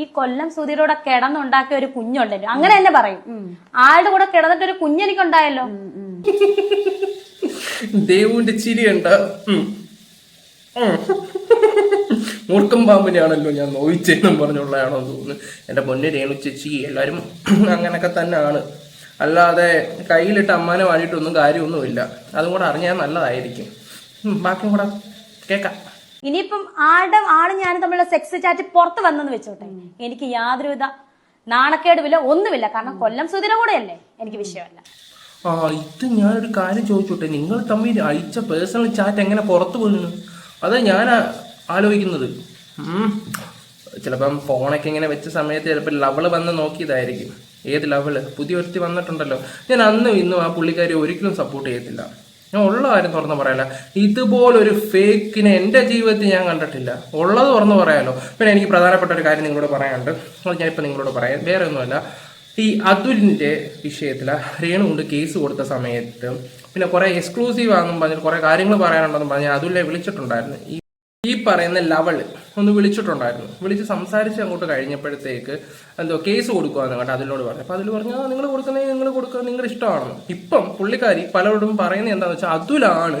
ഈ കൊല്ലം സുധീരോടെ കിടന്നുണ്ടാക്കിയ ഒരു കുഞ്ഞുണ്ടല്ലോ. അങ്ങനെ തന്നെ പറയും. ആളുടെ കൂടെ കിടന്നിട്ട് ഒരു കുഞ്ഞെനിക്കുണ്ടായല്ലോ ദൈവന്റെ ചിരി കണ്ട മൂർക്കം പാമ്പിനെയാണല്ലോ ഞാൻ നോയിച്ചെന്നും പറഞ്ഞുള്ളതാണോ എന്ന് തോന്നുന്നു. എന്റെ പൊന്നെ രേണു ചേച്ചി എല്ലാരും അങ്ങനൊക്കെ തന്നെയാണ്. അല്ലാതെ കയ്യിലിട്ട് അമ്മാനെ വാങ്ങിയിട്ടൊന്നും കാര്യമൊന്നുമില്ല. അതും കൂടെ അറിഞ്ഞാൽ നല്ലതായിരിക്കും. ബാക്കി ബാക്കിയും കൂടെ കേക്കാം ഇനിയിപ്പം ആളുടെ ആളും ഞാനും തമ്മിലുള്ള സെക്സ് ചാറ്റ് പുറത്ത് വന്നെന്ന് വെച്ചോട്ടെ. എനിക്ക് യാതൊരുവിധ നാണക്കേടുമില്ല ഒന്നുമില്ല. കാരണം കൊല്ലം സുധീര കൂടെയല്ലേ? എനിക്ക് വിഷയമല്ല. ആ ഇത് ഞാനൊരു കാര്യം ചോദിച്ചോട്ടെ. നിങ്ങൾ തമ്മിൽ അയച്ച പേഴ്സണൽ ചാറ്റ് എങ്ങനെ പുറത്തു പോകുന്നു അതാ ഞാൻ ആലോചിക്കുന്നത്. ചിലപ്പം ഫോണൊക്കെ ഇങ്ങനെ വെച്ച സമയത്ത് ചിലപ്പോൾ ലവൾ വന്ന് നോക്കിയതായിരിക്കും. ഏത് ലവൾ പുതിയ ഒരുത്തി വന്നിട്ടുണ്ടല്ലോ. ഞാൻ അന്നും ഇന്നും ആ പുള്ളിക്കാരി ഒരിക്കലും സപ്പോർട്ട് ചെയ്യത്തില്ല. ഞാൻ ഉള്ള കാര്യം തുറന്ന് പറയല. ഇതുപോലൊരു ഫേക്കിനെ എന്റെ ജീവിതത്തിൽ ഞാൻ കണ്ടിട്ടില്ല. ഉള്ളത് തുറന്ന് പറയാലോ. പിന്നെ എനിക്ക് പ്രധാനപ്പെട്ട ഒരു കാര്യം നിങ്ങളോട് പറയാനുണ്ട്. അത് ഞാനിപ്പോൾ നിങ്ങളോട് പറയാം. വേറെ ഒന്നുമല്ല ഈ അതുലിന്റെ വിഷയത്തിൽ രേണു കൊണ്ട് കേസ് കൊടുത്ത സമയത്ത് പിന്നെ കുറെ എക്സ്ക്ലൂസീവ് ആണെന്നും പറഞ്ഞിട്ട് കുറെ കാര്യങ്ങൾ പറയാനുണ്ടെന്നും പറഞ്ഞ് അതുലിനെ വിളിച്ചിട്ടുണ്ടായിരുന്നു. ഈ പറയുന്ന ലവൾ ഒന്ന് വിളിച്ചിട്ടുണ്ടായിരുന്നു. വിളിച്ച് സംസാരിച്ച് അങ്ങോട്ട് കഴിഞ്ഞപ്പോഴത്തേക്ക് എന്തോ കേസ് കൊടുക്കുവാന്ന് കേട്ടോ അതിനോട് പറഞ്ഞു. അപ്പൊ അതിൽ പറഞ്ഞു നിങ്ങൾ കൊടുക്കുന്നേ നിങ്ങൾ കൊടുക്കുക നിങ്ങളുടെ ഇഷ്ടമാണെന്ന് ഇപ്പം പുള്ളിക്കാരി പലരോടും പറയുന്നത് എന്താണെന്ന് വെച്ചാൽ അതുലാണ്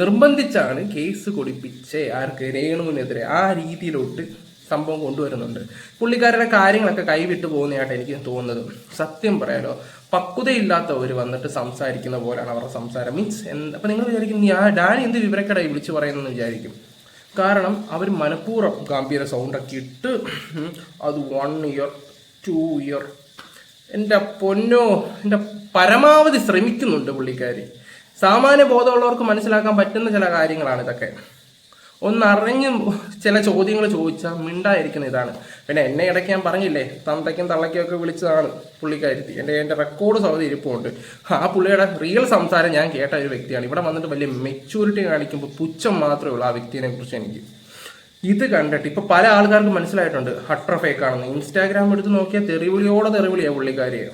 നിർബന്ധിച്ചാണ് കേസ് കൊടുപ്പിച്ച് ആർക്ക് രേണുവിനെതിരെ ആ രീതിയിലോട്ട് സംഭവം കൊണ്ടുവരുന്നുണ്ട്. പുള്ളിക്കാരുടെ കാര്യങ്ങളൊക്കെ കൈവിട്ട് പോകുന്നതായിട്ട് എനിക്ക് തോന്നുന്നത്. സത്യം പറയാലോ പക്വതയില്ലാത്തവർ വന്നിട്ട് സംസാരിക്കുന്ന പോലെയാണ് അവരുടെ സംസാരം. മീൻസ് അപ്പൊ നിങ്ങൾ വിചാരിക്കും ഡാനി എന്ത് വിവരക്കടായി വിളിച്ചു പറയുന്നെന്ന് വിചാരിക്കും? കാരണം അവർ മനഃപൂർവം ഗാംഭീര സൗണ്ടൊക്കെ ഇട്ട് അത് വൺ ഇയർ ടു ഇയർ എന്റെ പൊന്നോ എന്റെ പരമാവധി ശ്രമിക്കുന്നുണ്ട് പുള്ളിക്കാരി. സാമാന്യ ബോധമുള്ളവർക്ക് മനസ്സിലാക്കാൻ പറ്റുന്ന ചില കാര്യങ്ങളാണ് ഇതൊക്കെ. ഒന്നറിഞ്ഞ് ചില ചോദ്യങ്ങൾ ചോദിച്ചാൽ മിണ്ടായിരിക്കുന്ന ഇതാണ്. പിന്നെ എന്നെ ഇടയ്ക്ക് ഞാൻ പറഞ്ഞില്ലേ തന്തയ്ക്കും തള്ളയ്ക്കും ഒക്കെ വിളിച്ചതാണ് പുള്ളിക്കാരി എന്റെ എന്റെ റെക്കോർഡ് സൗദി ഇരിപ്പുണ്ട്. ആ പുള്ളിയുടെ റിയൽ സംസാരം ഞാൻ കേട്ട ഒരു വ്യക്തിയാണ്. ഇവിടെ വന്നിട്ട് വലിയ മെച്യൂരിറ്റി കാണിക്കുമ്പോൾ പുച്ഛം മാത്രമേ ഉള്ളൂ ആ വ്യക്തിനെ കുറിച്ച് എനിക്ക്. ഇത് കണ്ടിട്ട് ഇപ്പൊ പല ആൾക്കാർക്ക് മനസ്സിലായിട്ടുണ്ട്. ഹട്ടർ ഫേക്ക് ആണെന്ന്. ഇൻസ്റ്റാഗ്രാം എടുത്ത് നോക്കിയാൽ തെറിവിളിയോടെ തെറിവിളിയാ പുള്ളിക്കാരിയെ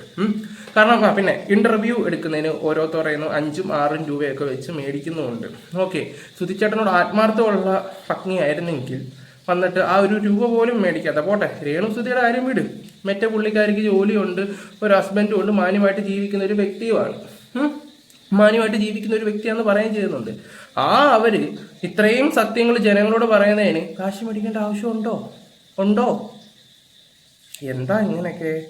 കാരണം പിന്നെ ഇന്റർവ്യൂ എടുക്കുന്നതിന് ഓരോരുത്തരുന്നു അഞ്ചും ആറും രൂപയൊക്കെ വെച്ച് മേടിക്കുന്നുമുണ്ട്. ഓക്കെ. സുധിച്ചേട്ടനോട് ആത്മാർത്ഥമുള്ള പത്നിയായിരുന്നെങ്കിൽ വന്നിട്ട് ആ ഒരു രൂപ പോലും മേടിക്കാത്ത. പോട്ടെ രേണു സുധിയുടെ കാര്യം വിട്. മറ്റേ പുള്ളിക്കാരിക്ക് ജോലിയുണ്ട് ഒരു ഹസ്ബൻഡും ഉണ്ട് മാന്യമായിട്ട് ജീവിക്കുന്ന ഒരു വ്യക്തിയുമാണ്. മാന്യമായിട്ട് ജീവിക്കുന്ന ഒരു വ്യക്തിയാണെന്ന് പറയുകയും ചെയ്യുന്നുണ്ട്. ആ അവർ ഇത്രയും സത്യങ്ങൾ ജനങ്ങളോട് പറയുന്നതിന് കാശ് മേടിക്കേണ്ട ആവശ്യമുണ്ടോ? ഉണ്ടോ? എന്താ ഇങ്ങനെയൊക്കെ?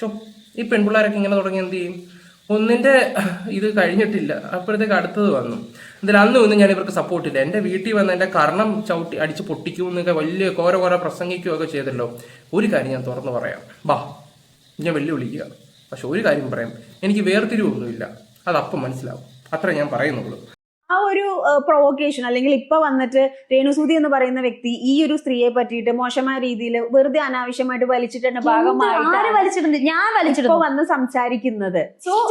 ഷോ ഈ പെൺപിള്ളേരൊക്കെ ഇങ്ങനെ തുടങ്ങി എന്ത് ചെയ്യും? ഒന്നിന്റെ ഇത് കഴിഞ്ഞിട്ടില്ല. അപ്പോഴത്തേക്ക് അടുത്തത് വന്നു. എന്തായാലും അന്ന് ഒന്നും ഞാൻ ഇവർക്ക് സപ്പോർട്ടില്ല എന്റെ വീട്ടിൽ വന്ന് എന്റെ കർണം ചവിട്ടി അടിച്ച് പൊട്ടിക്കും എന്നൊക്കെ വലിയ കോര കോര പ്രസംഗിക്കുകയൊക്കെ ചെയ്തല്ലോ ഒരു കാര്യം ഞാൻ തുറന്നു പറയാം. ബാ ഞാൻ വെല്ലുവിളിക്കുക. പക്ഷെ ഒരു കാര്യം പറയാം. എനിക്ക് വേർതിരിവൊന്നുമില്ല. അത് അപ്പം മനസ്സിലാവും. അത്ര ഞാൻ പറയുന്നുള്ളൂ. ആ ഒരു പ്രൊവോക്കേഷൻ അല്ലെങ്കിൽ ഇപ്പൊ വന്നിട്ട് രേണുസൂതി എന്ന് പറയുന്ന വ്യക്തി ഈ ഒരു സ്ത്രീയെ പറ്റിയിട്ട് മോശമായ രീതിയിൽ വെറുതെ അനാവശ്യമായിട്ട് വലിച്ചിട്ടുണ്ട് ഭാഗമായിട്ട് വലിച്ചിട്ടുണ്ട് ഞാൻ വലിച്ചിട്ട് വന്ന് സംസാരിക്കുന്നത്.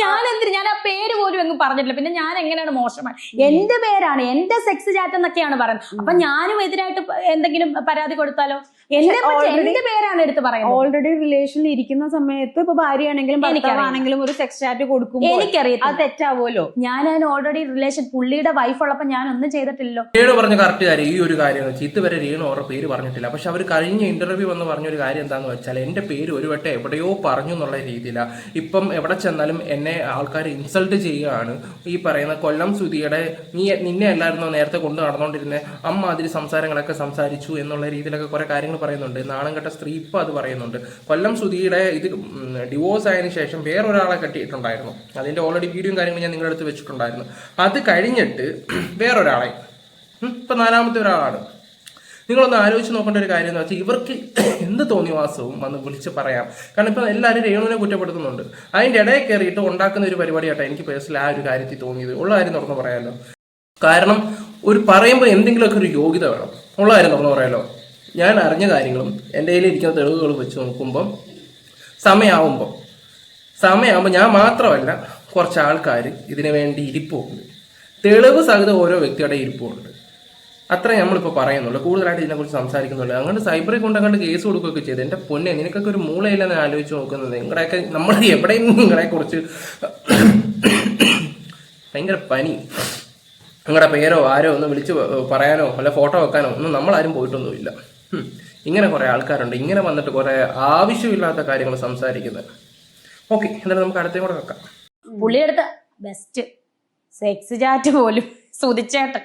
ഞാൻ എന്തിന് ഞാൻ ആ പേര് പോലും അങ്ങ് പറഞ്ഞിട്ടില്ല. പിന്നെ ഞാൻ എങ്ങനെയാണ് മോശമായി എന്റെ പേരാണ്. എന്റെ സെക്സ് ചാറ്റ് എന്നൊക്കെയാണ് പറയുന്നത്. അപ്പൊ ഞാനും എതിരായിട്ട് എന്തെങ്കിലും പരാതി കൊടുത്താലോ? എന്റെ എന്റെ പേരാണ് എടുത്ത് പറയുന്നത്. ഓൾറെഡി റിലേഷനിൽ ഇരിക്കുന്ന സമയത്ത് ഇപ്പൊ ഭാര്യയാണെങ്കിലും. ഭർത്താവാണെങ്കിലും ഒരു സെക്സ് ചാറ്റ് കൊടുക്കും എനിക്കറിയാം അത് തെറ്റാവുമല്ലോ ഞാൻ ഓൾറെഡി റിലേഷൻ പുള്ളിയുടെ വൈഫ് ഉള്ളപ്പോ ഞാൻ ഒന്നും ചെയ്തിട്ടില്ലല്ലോ. രേണു പറഞ്ഞ കറക്റ്റ് കാര്യം ഈ ഒരു കാര്യമാണ് ചീത്ത വരെ രീണു അവരുടെ പേര് പറഞ്ഞിട്ടില്ല. പക്ഷെ അവർ കഴിഞ്ഞ ഇന്റർവ്യൂ വന്ന് പറഞ്ഞ ഒരു കാര്യം എന്താന്ന് വെച്ചാൽ എന്റെ പേര് ഒരു വട്ടം എവിടെയോ പറഞ്ഞു എന്നുള്ള രീതിയിലാണ് ഇപ്പം എവിടെ ചെന്നാലും എന്നെ ആൾക്കാർ ഇൻസൾട്ട് ചെയ്യുകയാണ്. ഈ പറയുന്ന കൊല്ലം സുധിയുടെ നീ നിന്നെ അല്ലായിരുന്നോ നേരത്തെ കൊണ്ടു നടന്നുകൊണ്ടിരുന്നത് അമ്മ അതിൽ സംസാരങ്ങളൊക്കെ സംസാരിച്ചു എന്നുള്ള രീതിയിലൊക്കെ കുറെ കാര്യങ്ങൾ പറയുന്നുണ്ട്. നാണം കെട്ട സ്ത്രീ ഇപ്പം അത് പറയുന്നുണ്ട്. കൊല്ലം സുധിയുടെ ഇത് ഡിവോഴ്സ് ആയതിനു ശേഷം വേറൊരാളെ കെട്ടിയിട്ടുണ്ടായിരുന്നു. അതിന്റെ ഓൾറെഡി വീഡിയോയും കാര്യങ്ങളും ഞാൻ നിങ്ങളുടെ അടുത്ത് വെച്ചിട്ടുണ്ടായിരുന്നു. അത് കഴിഞ്ഞിട്ട് വേറൊരാളെ ഇപ്പം നാലാമത്തെ ഒരാളാണ്. നിങ്ങളൊന്ന് ആലോചിച്ച് നോക്കേണ്ട ഒരു കാര്യം എന്ന് വെച്ചാൽ ഇവർക്ക് എന്ത് തോന്നിവാസവും വന്ന് വിളിച്ച് പറയാം. കാരണം ഇപ്പൊ എല്ലാവരും രേണുവിനെ കുറ്റപ്പെടുത്തുന്നുണ്ട്. അതിന്റെ ഇടയിൽ കയറിയിട്ട് ഉണ്ടാക്കുന്ന ഒരു പരിപാടിയാട്ടോ എനിക്ക് പേഴ്സണൽ ആ ഒരു കാര്യത്തിൽ തോന്നിയത്. ഉള്ള കാര്യം തുറന്ന് പറയാമല്ലോ കാരണം ഒരു പറയുമ്പോൾ എന്തെങ്കിലുമൊക്കെ ഒരു യോഗ്യത വേണം. ഉള്ള കാര്യം തുറന്ന് പറയാമല്ലോ ഞാൻ അറിഞ്ഞ കാര്യങ്ങളും എന്റെ കയ്യിൽ ഇരിക്കുന്ന തെളിവുകൾ വെച്ച് നോക്കുമ്പം സമയമാവുമ്പോൾ സമയമാകുമ്പോൾ ഞാൻ മാത്രമല്ല കുറച്ച് ആൾക്കാർ ഇതിനു വേണ്ടി ഇരിപ്പുണ്ട്. തെളിവ് സഹിതം ഓരോ വ്യക്തിയുടെ ഇരിപ്പുണ്ട്. അത്ര നമ്മളിപ്പോൾ പറയുന്നുള്ളൂ. കൂടുതലായിട്ട് ഇതിനെക്കുറിച്ച് സംസാരിക്കുന്നുള്ളൂ. അങ്ങനെ സൈബറിൽ കൊണ്ട് അങ്ങോട്ട് കേസ് കൊടുക്കുകയൊക്കെ ചെയ്ത്. എന്റെ പൊന്നെ നിനക്കൊക്കെ ഒരു മൂളയില്ലെന്ന് ആലോചിച്ച് നോക്കുന്നത്. നിങ്ങളുടെയൊക്കെ നമ്മൾ എവിടെയും നിങ്ങളെ കുറിച്ച് ഭയങ്കര പനി. നിങ്ങളുടെ പേരോ ആരോ ഒന്ന് വിളിച്ച് പറയാനോ അല്ല ഫോട്ടോ വെക്കാനോ ഒന്നും നമ്മളാരും പോയിട്ടൊന്നുമില്ല. ഇങ്ങനെ കുറേ ആൾക്കാരുണ്ട്. ഇങ്ങനെ വന്നിട്ട് കുറേ ആവശ്യമില്ലാത്ത കാര്യങ്ങൾ സംസാരിക്കുന്നത്. ഓക്കെ എന്തായാലും നമുക്ക് അടുത്തേം കൂടെ വെക്കാം. ബെസ്റ്റ്. സെക്സ് ചാറ്റ് പോലും. സുതിച്ചേട്ടൻ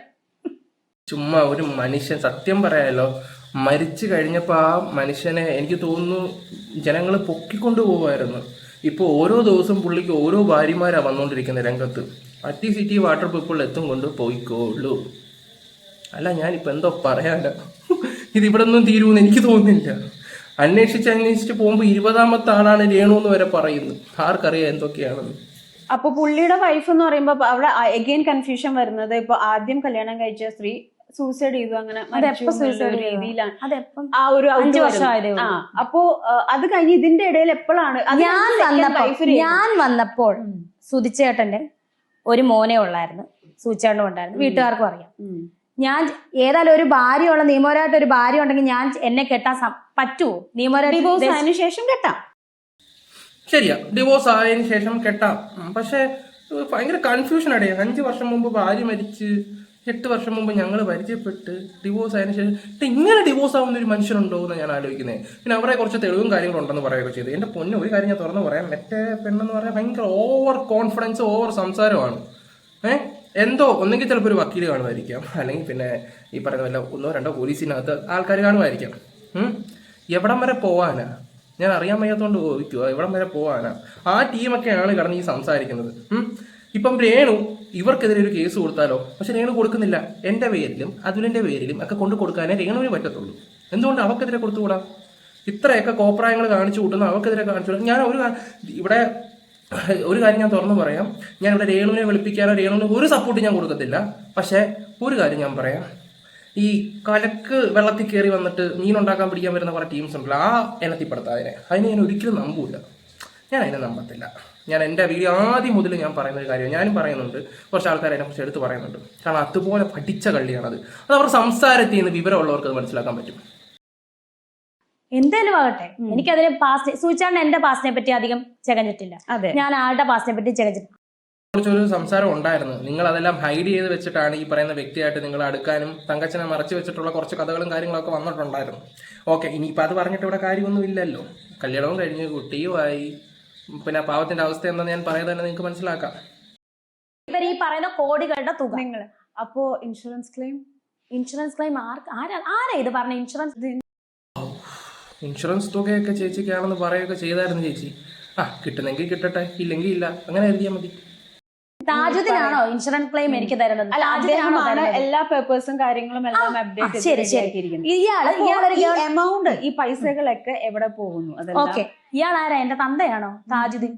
ചുമ്മാ ഒരു മനുഷ്യൻ സത്യം പറയാലോ മരിച്ചു കഴിഞ്ഞപ്പോൾ ആ മനുഷ്യനെ എനിക്ക് തോന്നുന്നു ജനങ്ങൾ പൊക്കിക്കൊണ്ടു പോവായിരുന്നു ഇപ്പോൾ ഓരോ ദിവസം പുള്ളിക്ക് ഓരോ ഭാര്യമാരാ വന്നുകൊണ്ടിരിക്കുന്ന രംഗത്ത്. അറ്റി സിറ്റി വാട്ടർ പീപ്പിൾ എത്തും കൊണ്ട് പോയിക്കോളൂ. അല്ല ഞാനിപ്പോൾ എന്തോ പറയാനോ? ഇത് ഇവിടെ ഒന്നും തീരുമെന്ന് എനിക്ക് തോന്നുന്നില്ല. അന്വേഷിച്ച് അന്വേഷിച്ച് പോകുമ്പോൾ ഇരുപതാമത്തെ ആളാണ് രേണു എന്ന് വരെ പറയുന്നു. ആർക്കറിയാം എന്തൊക്കെയാണെന്ന്. അപ്പൊ പുള്ളിയുടെ വൈഫ് എന്ന് പറയുമ്പോ അവിടെ അഗെയിൻ കൺഫ്യൂഷൻ വരുന്നത് ഇപ്പൊ ആദ്യം കല്യാണം കഴിച്ച സ്ത്രീ സൂസൈഡ് ചെയ്തു അങ്ങനെ? രീതിയിലാണ്. ആ ഒരു അഞ്ചു. വർഷമായതേ അപ്പോ അത് കഴിഞ്ഞ് ഇതിന്റെ ഇടയിൽ എപ്പോഴാണ് ഞാൻ വന്നപ്പോൾ ഞാൻ വന്നപ്പോൾ സുതിച്ചേട്ടന്റെ ഒരു മോനെ ഉള്ളായിരുന്നു സൂചിച്ചേട്ടനും ഉണ്ടായിരുന്നു. വീട്ടുകാർക്കും അറിയാം. ഞാൻ ഏതായാലും ഒരു ഭാര്യയുള്ള നിയമപരമായിട്ട് ഒരു ഭാര്യ ഉണ്ടെങ്കിൽ ഞാൻ എന്നെ കെട്ടാൻ പറ്റുമോ നിയമപരമായിട്ട് ശേഷം കെട്ടാം. ശരിയാ. ഡിവോഴ്സ് ആയതിനു ശേഷം കെട്ടാം. പക്ഷെ ഭയങ്കര കൺഫ്യൂഷൻ അടയാ അഞ്ച് വർഷം മുമ്പ് ഭാര്യ മരിച്ച് എട്ട് വർഷം മുമ്പ് ഞങ്ങൾ പരിചയപ്പെട്ട് ഡിവോഴ്സ് ആയതിനു ശേഷം ഇങ്ങനെ ഡിവോഴ്സ് ആവുന്ന ഒരു മനുഷ്യനുണ്ടോ എന്ന് ഞാൻ ആലോചിക്കുന്നത് പിന്നെ അവരെ കുറച്ച് തെളിവും കാര്യങ്ങളും ഉണ്ടെന്ന് പറയുകയൊക്കെ ചെയ്തു. എന്റെ പൊന്നെ ഒരു കാര്യം ഞാൻ തുറന്നു പറയാം. മറ്റേ പെണ്ണെന്ന് പറയാൻ ഭയങ്കര ഓവർ കോൺഫിഡൻസ് ഓവർ സംസാരമാണ് ഏഹ് എന്തോ ഒന്നെങ്കിൽ ചിലപ്പോൾ ഒരു വക്കീൽ കാണുമായിരിക്കാം. അല്ലെങ്കിൽ പിന്നെ ഈ പറയുന്ന വല്ല ഒന്നോ രണ്ടോ പോലീസിനകത്ത് ആൾക്കാർ കാണുമായിരിക്കാം. എവിടം വരെ പോവാനാ? ഞാൻ അറിയാൻ വയ്യാത്തോണ്ട് ചോദിക്കുക ഇവിടെ വരെ പോവാനാ. ആ ടീമൊക്കെയാണ് കടന്ന് ഈ സംസാരിക്കുന്നത്. ഇപ്പം രേണു ഇവർക്കെതിരെ ഒരു കേസ് കൊടുത്താലോ? പക്ഷെ രേണു കൊടുക്കുന്നില്ല. എന്റെ പേരിലും അതുലിന്റെ പേരിലും ഒക്കെ കൊണ്ടു കൊടുക്കാനേ രേണുവിന് പറ്റത്തുള്ളൂ. എന്തുകൊണ്ട് അവർക്കെതിരെ കൊടുത്തുകൂടാ? ഇത്രയൊക്കെ കോപ്രായങ്ങൾ കാണിച്ചു കൂട്ടുന്ന അവർക്കെതിരെ കാണിച്ചു. ഞാൻ ഒരു ഇവിടെ ഒരു കാര്യം ഞാൻ തുറന്നു പറയാം. ഞാൻ ഇവിടെ രേണുവിനെ വിളിപ്പിക്കാനോ രേണുവിന് ഒരു സപ്പോർട്ട് ഞാൻ കൊടുക്കത്തില്ല. പക്ഷേ ഒരു കാര്യം ഞാൻ പറയാം. ഈ കലക്ക് വെള്ളത്തിൽ കയറി വന്നിട്ട് മീൻ ഉണ്ടാക്കാൻ പിടിക്കാൻ വരുന്ന കുറേ ടീംസ് ഉണ്ടല്ലോ ആ ഇനത്തിൽപ്പെടുത്താതിനെ അതിനെ. ഞാൻ ഒരിക്കലും നമ്പൂല. ഞാൻ അതിനെ നമ്പത്തില്ല. ഞാൻ എന്റെ വീഡിയോ ആദ്യം മുതൽ ഞാൻ പറയുന്ന ഒരു കാര്യം ഞാനും പറയുന്നുണ്ട്. കുറച്ച് ആൾക്കാർ അതിനെക്കുറിച്ച് എടുത്ത് പറയുന്നുണ്ട്. കാരണം അതുപോലെ പഠിച്ച കള്ളിയാണത്. അത് അവർ സംസാരത്തിൽ നിന്ന് വിവരമുള്ളവർക്ക് അത് മനസ്സിലാക്കാൻ പറ്റും. എന്തായാലും ആകട്ടെ. എനിക്കതിന് പാസ്റ്റ് സൂചാണ്ട് എന്റെ പാസ്റ്റിനെ പറ്റി അധികം ചെകഞ്ഞിട്ടില്ല. ഞാൻ ആളുടെ പാസ്റ്റിനെ പറ്റി ചെകഞ്ഞിട്ടില്ല. കുറിച്ചൊരു സംസാരം ഉണ്ടായിരുന്നു. നിങ്ങൾ അതെല്ലാം ഹൈഡ് ചെയ്ത് വെച്ചിട്ടാണ് ഈ പറയുന്ന വ്യക്തിയായിട്ട് നിങ്ങൾ അടുക്കാനും തങ്കച്ചനെ മറച്ചു വെച്ചിട്ടുള്ള കുറച്ച് കഥകളും കാര്യങ്ങളൊക്കെ വന്നിട്ടുണ്ടായിരുന്നു. ഓക്കെ ഇനിയിപ്പോൾ അത് പറഞ്ഞിട്ട് ഇവിടെ കാര്യമൊന്നും ഇല്ലല്ലോ. കല്യാണവും കഴിഞ്ഞ് കുട്ടിയുമായി പിന്നെ ആ പാവത്തിന്റെ അവസ്ഥ എന്താണെന്ന് ഞാൻ പറയുന്നത് തന്നെ നിങ്ങൾക്ക് മനസ്സിലാക്കാം. ഇവർ ഈ പറയുന്ന കോടികളുടെ തുക. നിങ്ങൾ അപ്പോ ഇൻഷുറൻസ് ക്ലെയിം ഇൻഷുറൻസ് ക്ലെയിം ആരാ ആരാ ഇത് പറഞ്ഞ? ഇൻഷുറൻസ് ഇൻഷുറൻസ് തുകയൊക്കെ ചേച്ചിക്കാണെന്ന് പറയുകയൊക്കെ ചെയ്തായിരുന്നു ചേച്ചി. ആ കിട്ടുന്നെങ്കിൽ കിട്ടട്ടെ ഇല്ലെങ്കിൽ ഇല്ല. അങ്ങനെ എഴുതിയാൽ മതി. താജുദ്ദീനാണോ ഇൻഷുറൻസ് ക്ലെയിം എനിക്ക് തരുന്നത് അല്ല അദ്ദേഹമാണ്? എല്ലാ പേപ്പേഴ്സും കാര്യങ്ങളും എല്ലാം അപ്ഡേറ്റ് ശരി, ശരി. ഇയാൾ ഇയാളൊരു ഈ എമൗണ്ട് ഈ പൈസകളൊക്കെ എവിടെ പോകുന്നു അതെല്ലാം ഓക്കെ. ഇയാൾ ആരാ എന്റെ തന്തയാണോ? താജുദ്ദീൻ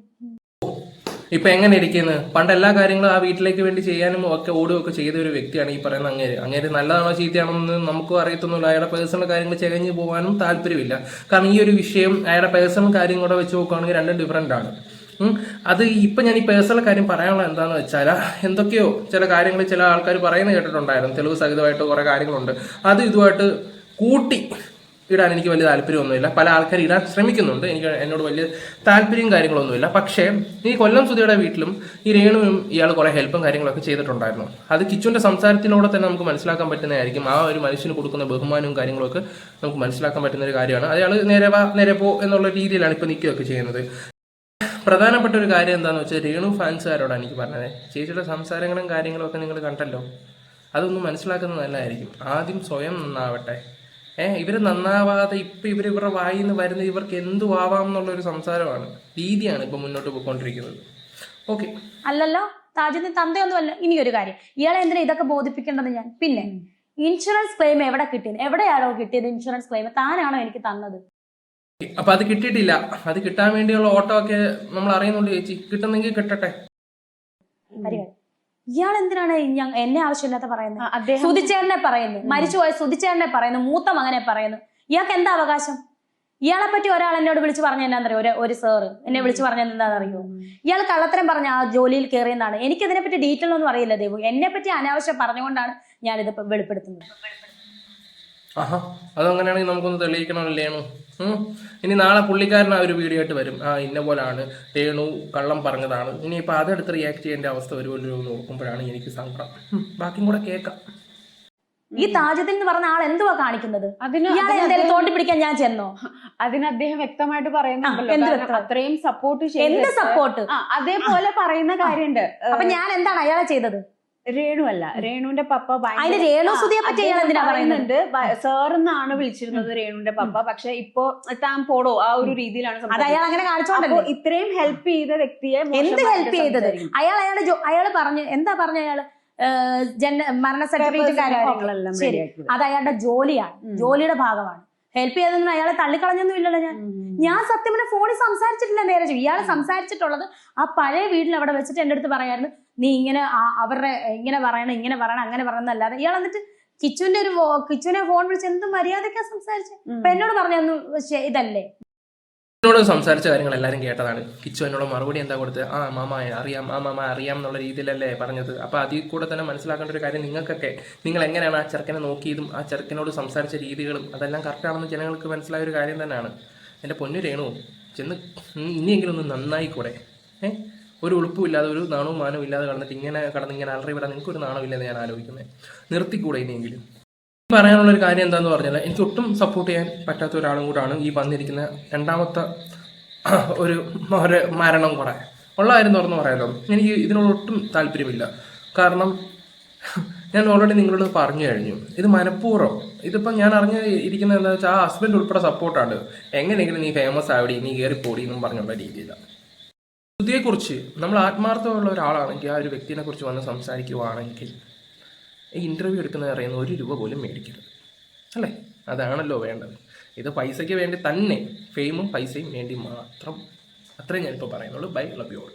ഇപ്പൊ എങ്ങനെ ഇരിക്കുന്നത് പണ്ട് എല്ലാ കാര്യങ്ങളും ആ വീട്ടിലേക്ക് വേണ്ടി ചെയ്യാനും ഒക്കെ ഓടുകയും ഒക്കെ ചെയ്ത ഒരു വ്യക്തിയാണ് ഈ പറയുന്ന അങ്ങേര്. അങ്ങേര് നല്ലതാണോ ചീത്തയാണെന്ന് നമുക്കും അറിയത്തൊന്നുമില്ല. അയാളുടെ പേഴ്സണൽ കാര്യങ്ങൾ ചെകഞ്ഞു പോകാനും താല്പര്യമില്ല. കാരണം ഈ ഒരു വിഷയം അയാളുടെ പേഴ്സണൽ കാര്യം കൂടെ വെച്ച് നോക്കുകയാണെങ്കിൽ രണ്ടും ഡിഫറെന്റ് ആണ്. അത് ഇപ്പൊ ഞാൻ ഈ പേഴ്സണൽ കാര്യം പറയാനുള്ള എന്താന്ന് വെച്ചാൽ എന്തൊക്കെയോ ചില കാര്യങ്ങൾ ചില ആൾക്കാർ പറയുന്നത് കേട്ടിട്ടുണ്ടായിരുന്നു. തെളിവ് സഹിതമായിട്ട് കുറേ കാര്യങ്ങളുണ്ട്. അത് ഇതുമായിട്ട് കൂട്ടി ഇടാൻ എനിക്ക് വലിയ താല്പര്യമൊന്നുമില്ല. പല ആൾക്കാർ ഇടാൻ ശ്രമിക്കുന്നുണ്ട്. എനിക്ക് എന്നോട് വലിയ താല്പര്യം കാര്യങ്ങളൊന്നുമില്ല. പക്ഷേ ഈ കൊല്ലം സുധിയുടെ വീട്ടിലും ഈ രേണുവും ഇയാൾ കുറെ ഹെൽപ്പും കാര്യങ്ങളൊക്കെ ചെയ്തിട്ടുണ്ടായിരുന്നു. അത് കിച്ചുവിന്റെ സംസാരത്തിലൂടെ തന്നെ നമുക്ക് മനസ്സിലാക്കാൻ പറ്റുന്നതായിരിക്കും. ആ ഒരു മനുഷ്യന് കൊടുക്കുന്ന ബഹുമാനവും കാര്യങ്ങളൊക്കെ നമുക്ക് മനസ്സിലാക്കാൻ പറ്റുന്ന ഒരു കാര്യമാണ്. അയാൾ നേരെ വാ നേരെ പോ എന്നുള്ള രീതിയിലാണ് ഇപ്പൊ നിൽക്കുകയൊക്കെ ചെയ്യുന്നത്. പ്രധാനപ്പെട്ട ഒരു കാര്യം എന്താണെന്ന് വെച്ചാൽ രേണു ഫാൻസുകാരോടാണ് എനിക്ക് പറഞ്ഞത്. ചേച്ചിയുടെ സംസാരങ്ങളും കാര്യങ്ങളും ഒക്കെ നിങ്ങൾ കണ്ടല്ലോ. അതൊന്നും മനസ്സിലാക്കുന്നത് നല്ലതായിരിക്കും. ആദ്യം സ്വയം നന്നാവട്ടെ. ഏഹ് ഇവർ നന്നാവാതെ ഇപ്പം ഇവർ ഇവരുടെ വായിൽ നിന്ന് വരുന്ന ഇവർക്ക് എന്തു ആവാം എന്നുള്ള ഒരു സംസാരമാണ് രീതിയാണ് ഇപ്പൊ മുന്നോട്ട് പോയിക്കൊണ്ടിരിക്കുന്നത്. ഓക്കെ. അല്ലല്ലോ താജിന്റെ തന്തയൊന്നും അല്ല. ഇനി ഒരു കാര്യം. ഇയാളെ എന്തിനാ ഇതൊക്കെ ബോധിപ്പിക്കേണ്ടത് ഞാൻ? പിന്നെ ഇൻഷുറൻസ് ക്ലെയിം എവിടെ കിട്ടിയത്? എവിടെയാണോ കിട്ടിയത് ഇൻഷുറൻസ് ക്ലെയിം താനാണോ എനിക്ക് തന്നത്? അപ്പൊ അത് കിട്ടിയിട്ടില്ല. അത് കിട്ടാൻ വേണ്ടിയുള്ള ഓട്ടോ ഒക്കെ നമ്മൾ അറിയുന്നുണ്ട് ചേച്ചി. കിട്ടുന്നെങ്കിൽ കിട്ടട്ടെ. ഇയാൾ എന്തിനാണ് ഞാൻ എന്നെ ആവശ്യമില്ലാത്ത പറയുന്നത്? സുതിച്ചേരനെ പറയുന്നു. മരിച്ചുപോയ സുതിച്ചേരനെ പറയുന്നു. മൂത്ത മകനെ പറയുന്നു. ഇയാൾക്ക് എന്താ അവകാശം? ഇയാളെ പറ്റി ഒരാൾ എന്നോട് വിളിച്ചു പറഞ്ഞ എന്നാന്നറിയോ ഒരു ഒരു സാറ് എന്നെ വിളിച്ചു പറഞ്ഞത് എന്താണെന്നറിയോ? ഇയാൾ കള്ളത്തരം പറഞ്ഞ ആ ജോലിയിൽ കയറിയെന്നാണ് എനിക്ക് പറ്റി ഡീറ്റെയിൽ ഒന്നും അറിയില്ല ദേവു. എന്നെ പറ്റി അനാവശ്യം പറഞ്ഞുകൊണ്ടാണ് ഞാനിത് വെളിപ്പെടുത്തുന്നത്. ആഹാ അതങ്ങനെയാണെങ്കിൽ നമുക്കൊന്ന് തെളിയിക്കണമല്ലേണു. ഇനി നാളെ പുള്ളിക്കാരൻ ആ ഒരു വീഡിയോ ആയിട്ട് വരും. ആ ഇന്ന പോലാണ്. തേണു കള്ളം പറഞ്ഞതാണ്. ഇനി ഇനിയിപ്പോൾ അതെടുത്ത് റിയാക്ട് ചെയ്യേണ്ട അവസ്ഥ വരുമല്ലോ എന്ന് നോക്കുമ്പോഴാണ് എനിക്ക് സങ്കടം. ബാക്കി ബാക്കിയും കൂടെ കേൾക്കാം. ഈ താജത്തിൽ എന്ന് പറഞ്ഞ ആൾ എന്തുവാ കാണിക്കുന്നത്? അതിന് ഇയാളെ എന്തെങ്കിലും തോണ്ടി പിടിക്കാൻ ഞാൻ ചെന്നോ? അതിന് അദ്ദേഹം വ്യക്തമായിട്ട് പറയുന്നുണ്ടല്ലോ? അത്രയും സപ്പോർട്ട് എന്ത് സപ്പോർട്ട് അതേപോലെ പറയുന്ന കാര്യമുണ്ട്. അപ്പൊ ഞാൻ എന്താണ് അയാളെ ചെയ്തത്? രേണു അല്ല. രേണുവിന്റെ പപ്പ പറയുന്നുണ്ട് സാർ എന്നാണ് വിളിച്ചിരുന്നത് രേണുവിന്റെ പപ്പ. പക്ഷെ ഇപ്പൊ താൻ പോടോ ആ ഒരു രീതിയിലാണ്. അയാൾ അങ്ങനെ അപ്പൊ ഇത്രയും ഹെൽപ്പ് ചെയ്ത വ്യക്തിയെ എന്ത് ഹെൽപ്പ് ചെയ്തത്? അയാൾ അയാളെ അയാൾ പറഞ്ഞു എന്താ പറഞ്ഞ അയാൾ? ജന മരണ സർട്ടിഫിക്കറ്റ് കാര്യങ്ങളെല്ലാം ശരി. അത് അയാളുടെ ജോലിയാണ്. ജോലിയുടെ ഭാഗമാണ്. ഹെൽപ്പ് ചെയ്തതൊന്നും അയാളെ തള്ളിക്കളഞ്ഞൊന്നും ഇല്ലല്ലോ ഞാൻ. ഞാൻ സത്യം പറഞ്ഞ ഫോണിൽ സംസാരിച്ചിട്ടില്ല നേരെ ചെയ്യും ഇയാൾ സംസാരിച്ചിട്ടുള്ളത് ആ പഴയ വീട്ടിൽ അവിടെ വെച്ചിട്ട് എന്റെ അടുത്ത് പറയായിരുന്നു നീ ഇങ്ങനെ അവരുടെ ഇങ്ങനെ പറയണം ഇങ്ങനെ പറയണം അങ്ങനെ പറയണം എന്നല്ലാതെ ഇയാൾ എന്നിട്ട് കിച്ചുവിന്റെ ഒരു കിച്ചുവിനെ ഫോൺ വിളിച്ച് എന്ത് മര്യാദക്കാ സംസാരിച്ച്. അപ്പൊ എന്നോട് പറഞ്ഞു ഇതല്ലേ? എന്നോട് സംസാരിച്ച കാര്യങ്ങൾ എല്ലാവരും കേട്ടതാണ്. കിച്ചു എന്നോട് മറുപടി എന്താ കൊടുത്തത് ആ മാമ അറിയാം ആ മാമ അറിയാം എന്നുള്ള രീതിയിലല്ലേ പറഞ്ഞത്. അപ്പോൾ അതിൽ കൂടെ തന്നെ മനസ്സിലാക്കേണ്ട ഒരു കാര്യം നിങ്ങൾക്കൊക്കെ. നിങ്ങൾ എങ്ങനെയാണ് ആ ചെറുക്കനെ നോക്കിയതും ആ ചെറുക്കനോട് സംസാരിച്ച രീതികളും അതെല്ലാം കറക്റ്റാണെന്ന് ജനങ്ങൾക്ക് മനസ്സിലായ ഒരു കാര്യം തന്നെയാണ്. എന്റെ പൊന്നു രേണു ചെന്ന് ഇനിയെങ്കിലും ഒന്ന് നന്നായി കൂടെ ഏ? ഒരു ഉളുപ്പും ഇല്ലാതെ ഒരു നാണവും മാനവും ഇല്ലാതെ കടന്നിട്ട് ഇങ്ങനെ കടന്ന് ഇങ്ങനെ അലറി വിടാൻ നിങ്ങൾക്ക് ഒരു നാണമില്ലെന്ന് ഞാൻ ആലോചിക്കുന്നത്. നിർത്തിക്കൂടെ ഇനിയെങ്കിലും പറയാനുള്ള ഒരു കാര്യം എന്താന്ന് പറഞ്ഞാൽ എനിക്ക് ഒട്ടും സപ്പോർട്ട് ചെയ്യാൻ പറ്റാത്ത ഒരാളും കൂടാണ് ഈ വന്നിരിക്കുന്ന രണ്ടാമത്തെ ഒരു ഒരു മരണം കുറേ ഉള്ള കാര്യം തുറന്ന് പറയാലോ. എനിക്ക് ഇതിനോട് ഒട്ടും താല്പര്യമില്ല. കാരണം ഞാൻ ഓൾറെഡി നിങ്ങളോട് പറഞ്ഞു കഴിഞ്ഞു. ഇത് മനഃപൂർവം. ഇതിപ്പം ഞാൻ അറിഞ്ഞ ഇരിക്കുന്നത് എന്താ വെച്ചാൽ ആ ഹസ്ബൻഡ് ഉൾപ്പെടെ സപ്പോർട്ടാണ് എങ്ങനെയെങ്കിലും നീ ഫേമസ് ആവടി നീ കയറി പോടി എന്നും പറഞ്ഞുള്ള രീതിയിലാണ് ശ്രുതിയെക്കുറിച്ച് നമ്മൾ ആത്മാർത്ഥമുള്ള ഒരാളാണെങ്കിൽ ആ ഒരു വ്യക്തിനെ കുറിച്ച് വന്ന് സംസാരിക്കുവാണെങ്കിൽ ഈ ഇന്റർവ്യൂ എടുക്കുന്നത് അറിയുന്ന ഒരു രൂപ പോലും മേടിക്കരുത്. അല്ലേ? അതാണല്ലോ വേണ്ടത്. ഇത് പൈസയ്ക്ക് വേണ്ടി തന്നെ ഫെയിമും പൈസയും വേണ്ടി മാത്രം. അത്രയും ഞാനിപ്പോൾ പറയുന്നുള്ളൂ. By all